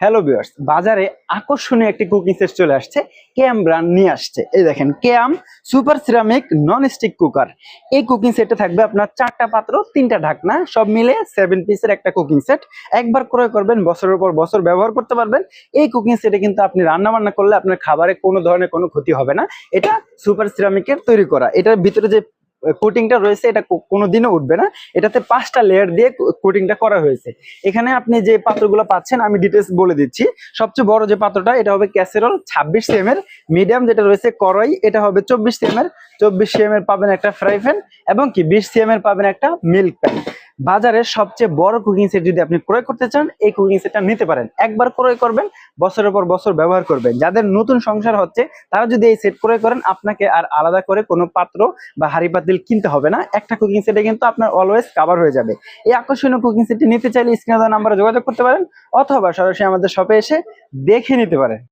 Hello viewers বাজারে আকর্ষণীয় একটি কুকিং সেট চলে আসছে। ক্যাম ব্র্যান্ড নিয়ে আসছে। এই দেখেন Kiam super ceramic non stick cooker এই কুকিং সেটে থাকবে আপনার চারটা পাত্র, তিনটা ঢাকনা, সব মিলে সেভেন পিসের একটা কুকিং সেট একবার ক্রয় করবেন, বছরের পর বছর ব্যবহার করতে পারবেন। এই কুকিং সেটে কিন্তু আপনি রান্না বান্না করলে আপনার খাবারে কোনো ধরনের কোনো ক্ষতি হবে না। এটা সুপার সিরামিকের তৈরি করা। এটার ভিতরে যে কোটিংটা রয়েছে, এটা কোনো কোনোদিনও উঠবে না। এটাতে পাঁচটা লেয়ার দিয়ে কোটিংটা করা হয়েছে। এখানে আপনি যে পাত্রগুলো পাচ্ছেন, আমি ডিটেলস বলে দিচ্ছি। সবচেয়ে বড় যে পাত্রটা, এটা হবে ক্যাসেরল ছাব্বিশ সিএম এর। মিডিয়াম যেটা রয়েছে, কড়াই, এটা হবে চব্বিশ সিএম এর। চব্বিশ সিএম এর পাবেন একটা ফ্রাই প্যান এবং কি, বিশ সিএম এর পাবেন একটা মিল্ক প্যান বাজারের সবচেয়ে বড় কুকিং সেট যদি আপনি ক্রয় করতে চান, এই কুকিং সেটটা নিতে পারেন। একবার ক্রয় করবেন, বছরের পর বছর ব্যবহার করবেন। যাদের নতুন সংসার হচ্ছে, তারা যদি এই সেট ক্রয় করেন, আপনাকে আর আলাদা করে কোনো পাত্র বা হাড়ি পাতিল কিনতে হবে না। একটা কুকিং সেটে কিন্তু আপনার অলওয়েজ কাভার হয়ে যাবে। এই আকর্ষণীয় কুকিং সেটটি নিতে চাইলে স্ক্রিনে দেওয়া নাম্বারে যোগাযোগ করতে পারেন, অথবা সরাসরি আমাদের শপে এসে দেখে নিতে পারেন।